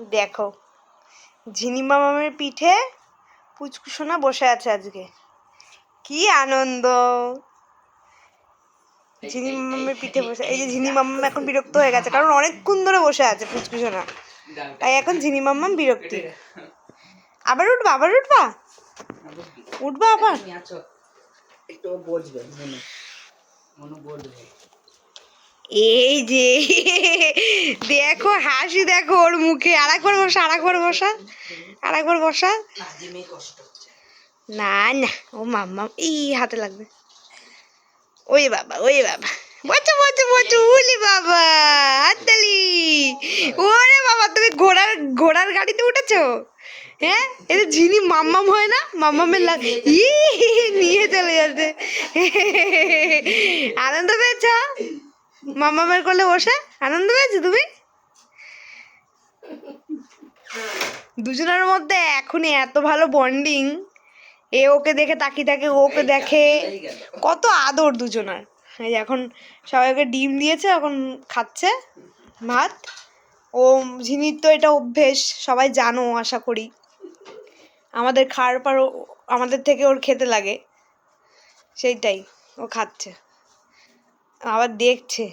দেখো ঝিনি মামামের পিঠে পুচকুসোনা বসে আছে আজকে। কি আনন্দ! ঝিনি পিঠে বসে এই যে ঝিনি এখন বিরক্ত হয়ে গেছে কারণ অনেকক্ষণ ধরে বসে আছে পুচকুসোনা তাই এখন ঝিনি মামাম বিরক্তি। আবার উঠবা আবার উঠবা? উঠবা আবার? একটু বসবে মনু বসবে। এই যে, দেখো, হাসি দেখো ওর মুখে। আর একবার বসা আর একবার বসা আর একবার বসা। না না, ও মাম্মা এই হাতে লাগবে। ওই বাবা ওই বাবা। বচো বচো বচো, উলি বাবা, হাততালি। ওরে বাবা, তুমি ঘোড়ার ঘোড়ার গাড়িতে উঠেছো? হ্যাঁ? এটা যিনি মাম্মাম হয় না? মাম্মামের লাগ ই নিয়ে চলে যাচ্ছে। আনন্দ পেয়েছ? মাম্মামের কোলে বসে? আনন্দ পেয়েছ তুমি? দুজনের মধ্যে এখনই এত ভালো বন্ডিং এ ওকে দেখে তাকিয়ে থাকে ও ওকে দেখে। কত আদর দুজনার। এই এখন সবাইকে ডিম দিয়েছে এখন খাচ্ছে ভাত। ও ঝিনির তো এটা অভ্যেস সবাই জানো আশা করি। আমাদের খাওয়ার পর আমাদের থেকে ওর খেতে লাগে। সেইটাই ও খাচ্ছে। আবার দেখছে।